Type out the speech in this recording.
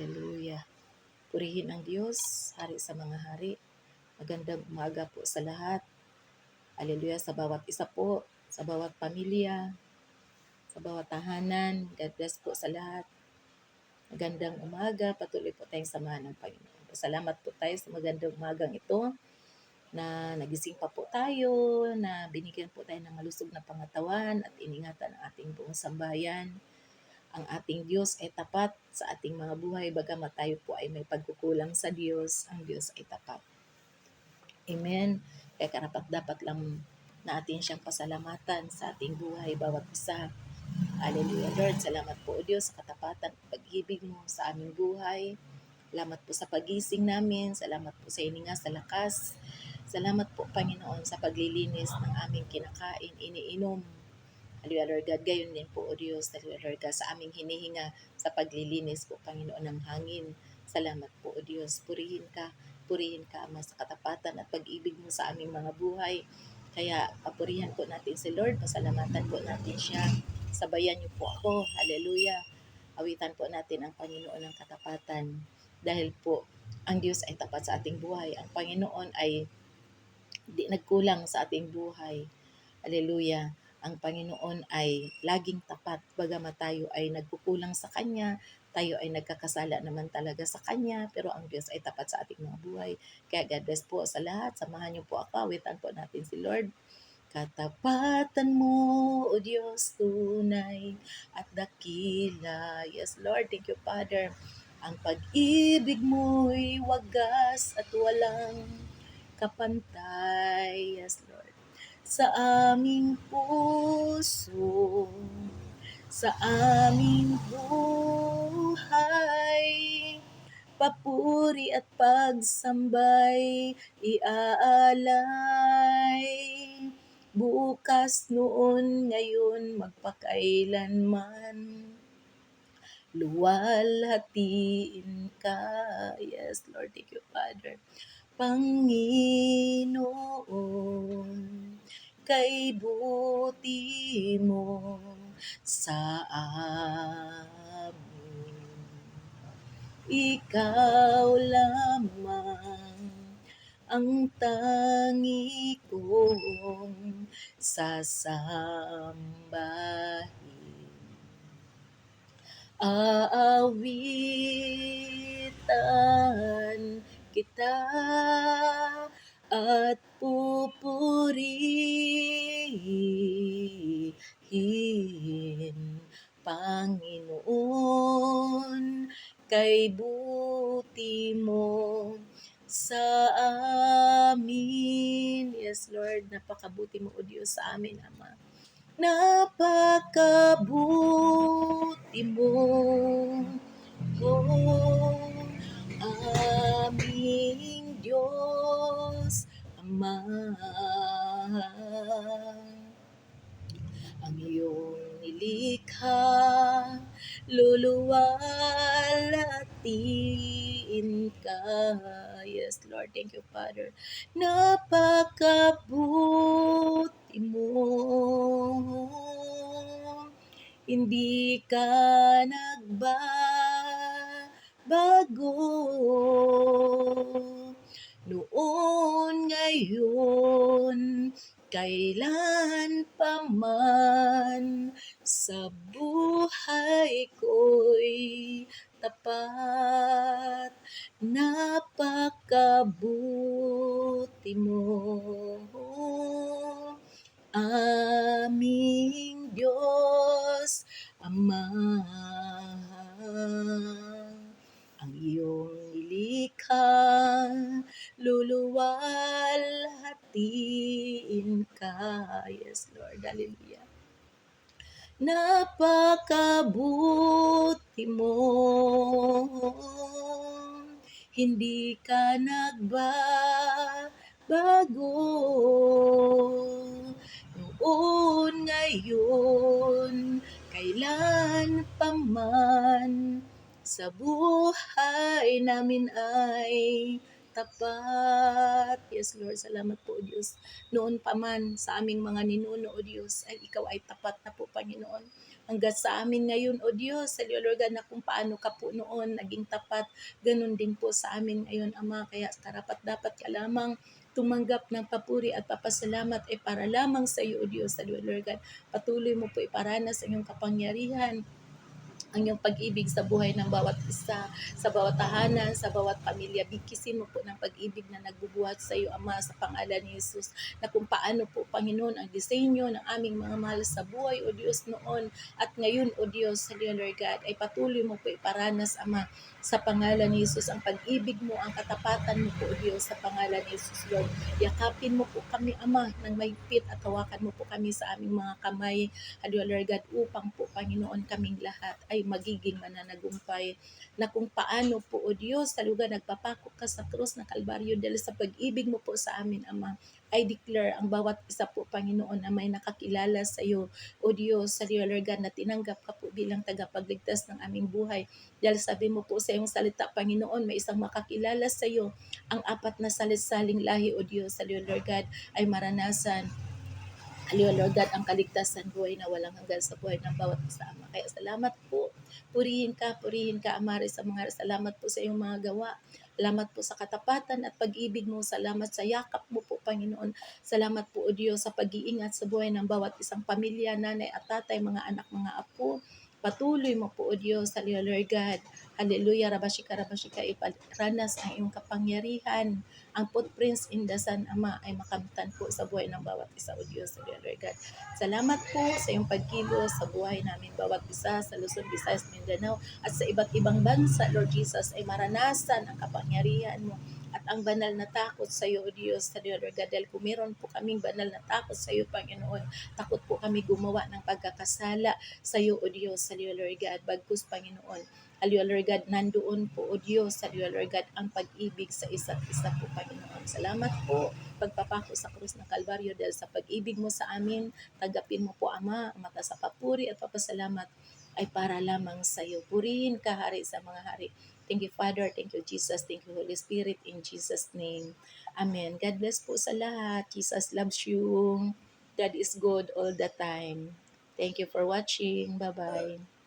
Hallelujah. Purihin ang Diyos, hari sa mga hari. Magandang umaga po sa lahat. Hallelujah sa bawat isa po, sa bawat pamilya, sa bawat tahanan. God bless po sa lahat. Magandang umaga. Patuloy po tayong samahan ng Panginoon. Salamat po tayo sa magandang umagang ito na nagising pa po tayo, na binigyan po tayo ng malusog na pangatawan at iningatan ang ating buong sambayan. Ang ating Diyos ay tapat sa ating mga buhay, bagamat tayo po ay may pagkukulang sa Diyos, ang Diyos ay tapat. Amen. Kaya karapat dapat lang natin siyang pasalamatan sa ating buhay, bawat isa. Hallelujah, Lord. Salamat po, O Diyos, sa katapatan at pag-ibig mo sa aming buhay. Salamat po sa pagising namin. Salamat po sa ininga, sa lakas. Salamat po, Panginoon, sa paglilinis ng aming kinakain, iniinom. Hallelujah, Lord God. Gayon din po, O Diyos, Hallelujah, Lord God, sa aming hinihinga sa paglilinis po, Panginoon, ng hangin. Salamat po, O Diyos. Purihin ka, purihin ka, Ama, sa katapatan at pag-ibig mo sa aming mga buhay. Kaya papurihan po natin si Lord, pasalamatan po natin siya. Sabayan niyo po ako. Hallelujah. Awitan po natin ang Panginoon ng katapatan. Dahil po, ang Diyos ay tapat sa ating buhay. Ang Panginoon ay di nagkulang sa ating buhay. Hallelujah. Ang Panginoon ay laging tapat. Bagamat tayo ay nagkukulang sa Kanya, tayo ay nagkakasala naman talaga sa Kanya, pero ang Diyos ay tapat sa ating mga buhay. Kaya God bless po sa lahat. Samahan niyo po ako. Awitan po natin si Lord. Katapatan mo, O Diyos, tunay at dakila. Yes, Lord. Thank you, Father. Ang pag-ibig mo'y wagas at walang kapantay. Yes. Sa aming puso, sa aming buhay, papuri at pagsambay iaalay. Bukas noon, ngayon, magpakailanman. Luwalhatiin ka. Yes, Lord. Thank you, Father. Panginoon, kay buti mo sa amin. Ikaw lamang ang tangi kong sasambahin. Aawitan kita at pupurihin, Panginoon, kay buti mo sa amin. Yes, Lord, napakabuti mo, O Diyos, sa amin, Ama. Napakabuti mo, O luluwalatiin ka. Yes, Lord. Thank you, Father. Napakabuti mo. Hindi ka nagbabago. Noon, ngayon, kailan pa man sa buhay ko'y tapat. Napakabuti mo, aming Diyos, Ama. Ang iyong nilikha, luluwalhatiin ka. Yes, Lord. Hallelujah. Napakabuti mo. Hindi ka nagbabago. Noon, ngayon, kailan pa man sa buhay namin ay tapat. Yes, Lord, salamat po, Diyos. Noon pa man sa aming mga ninuno, O Diyos, ay ikaw ay tapat na po, Panginoon. hanggat sa amin ngayon, O Diyos, sa Lord God, na kung paano ka po noon naging tapat, ganun din po sa amin ngayon, Ama. Kaya karapat dapat ka lamang tumanggap ng papuri at papasalamat ay para lamang sa iyo, O Diyos, sa Lord God. Patuloy mo po iparanas ang iyong kapangyarihan, ang iyong pag-ibig sa buhay ng bawat isa, sa bawat tahanan, sa bawat pamilya. Bigkisin mo po ng pag-ibig na nagbubuhat sa iyo, Ama, sa pangalan ni Jesus, na kung paano po, Panginoon, ang disenyo ng aming mga mahal sa buhay, O Diyos, noon at ngayon, O Diyos, sa Lord God, ay patuloy mo po iparanas, Ama, sa pangalan ni Jesus, ang pag-ibig mo, ang katapatan mo po, O Diyos, sa pangalan ni Jesus, Lord. Yakapin mo po kami, Ama, ng mahigpit at hawakan mo po kami sa aming mga kamay, Lord God, upang po, Panginoon, kaming lahat ay magiging mananagumpay na kung paano po, O Diyos, sa lugar nagpapako ka sa krus ng Kalbaryo dahil sa pag-ibig mo po sa amin, Ama, I declare ang bawat isa po, Panginoon, na may nakakilala sa iyo, O Diyos, sa Lord God, na tinanggap ka po bilang tagapagligtas ng aming buhay. Dahil sabi mo po sa iyong salita, Panginoon, may isang makakilala sa iyo, ang apat na salit-saling lahi, O Diyos, sa Lord God, ay maranasan Hallelujah, Lord God, ang kaligtasan buhay na walang hanggan sa buhay ng bawat isa, Ama. Kaya salamat po. Purihin ka, purihin ka, Amari, sa mga salamat po sa iyong mga gawa. Salamat po sa katapatan at pag-ibig mo. Salamat sa yakap mo po, Panginoon. Salamat po, O Diyos, sa pag-iingat sa buhay ng bawat isang pamilya, nanay at tatay, mga anak, mga apo. Patuloy mo po, O Diyos, Hallelujah, Lord God. Hallelujah, Rabashika, Rabashika, iparanas ang iyong kapangyarihan. Ang footprints in the sun, Ama, ay makamtan po sa buhay ng bawat isa, O Diyos, Hallelujah, Lord God. Salamat po sa iyong pagkilos sa buhay namin, bawat isa, sa Luzon, Visayas, Mindanao, at sa iba't ibang bansa, Lord Jesus, ay maranasan ang kapangyarihan mo at ang banal na takot sa iyo, O Diyos, sa Lord God, dahil kung meron po kaming banal na takot sa iyo, Panginoon, takot po kami gumawa ng pagkakasala sa iyo, O Diyos, Lord God, bagkus, Panginoon. Hallelujah, Lord God, nandoon po, O Diyos, Hallelujah, Lord God, ang pag-ibig sa isa't isa po, Panginoon. Salamat po, pagpapako sa krus ng Kalbaryo dahil sa pag-ibig mo sa amin, tagapin mo po, Ama, ang mata sa papuri at papasalamat ay para lamang sa iyo. Purihin ka, Hari, sa mga hari. Thank you, Father. Thank you, Jesus. Thank you, Holy Spirit. In Jesus' name. Amen. God bless po sa lahat. Jesus loves you. God is good all the time. Thank you for watching. Bye-bye.